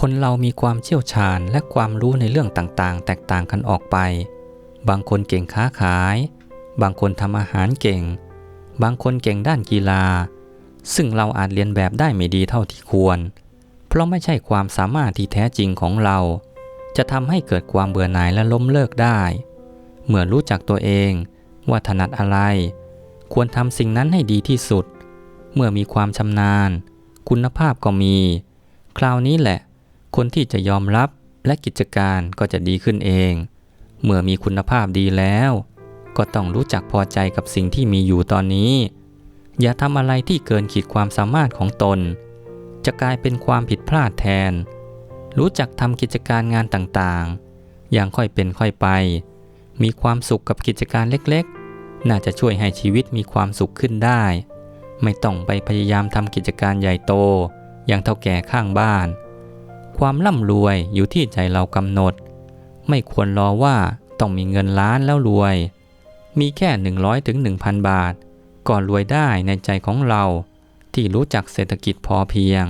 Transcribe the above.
คนเรามีความเชี่ยวชาญและความรู้ในเรื่องต่างๆ แตกต่างกันออกไป บางคนเก่งค้าขาย บางคนทำอาหารเก่ง บางคนเก่งด้านกีฬา ซึ่งเราอาจเรียนแบบได้ไม่ดีเท่าที่ควร เพราะไม่ใช่ความสามารถที่แท้จริงของเรา จะทำให้เกิดความเบื่อหน่ายและล้มเลิกได้ เมื่อรู้จักตัวเองว่าถนัดอะไร ควรทำสิ่งนั้นให้ดีที่สุด เมื่อมีความชำนาญ คุณภาพก็มี คราวนี้แหละ คนที่จะยอมรับและกิจการก็จะดีขึ้นเอง เมื่อมีคุณภาพดีแล้ว ก็ต้องรู้จักพอใจกับสิ่งที่มีอยู่ตอนนี้ อย่าทำอะไรที่เกินขีดความสามารถของตน จะกลายเป็นความผิดพลาดแทน รู้จักทำกิจการงานต่างๆ อย่างค่อยเป็นค่อยไป มีความสุขกับกิจการเล็กๆ น่าจะช่วยให้ชีวิตมีความสุขขึ้นได้ ไม่ต้องไปพยายามทำกิจการใหญ่โต อย่างเท่าแก่ข้างบ้าน ความร่ำรวยอยู่ที่ใจเรากำหนด ไม่ควรรอว่าต้องมีเงินล้านแล้วรวย มีแค่ 100ถึง1,000 บาท ก็รวยได้ในใจของเรา ที่รู้จักเศรษฐกิจพอเพียง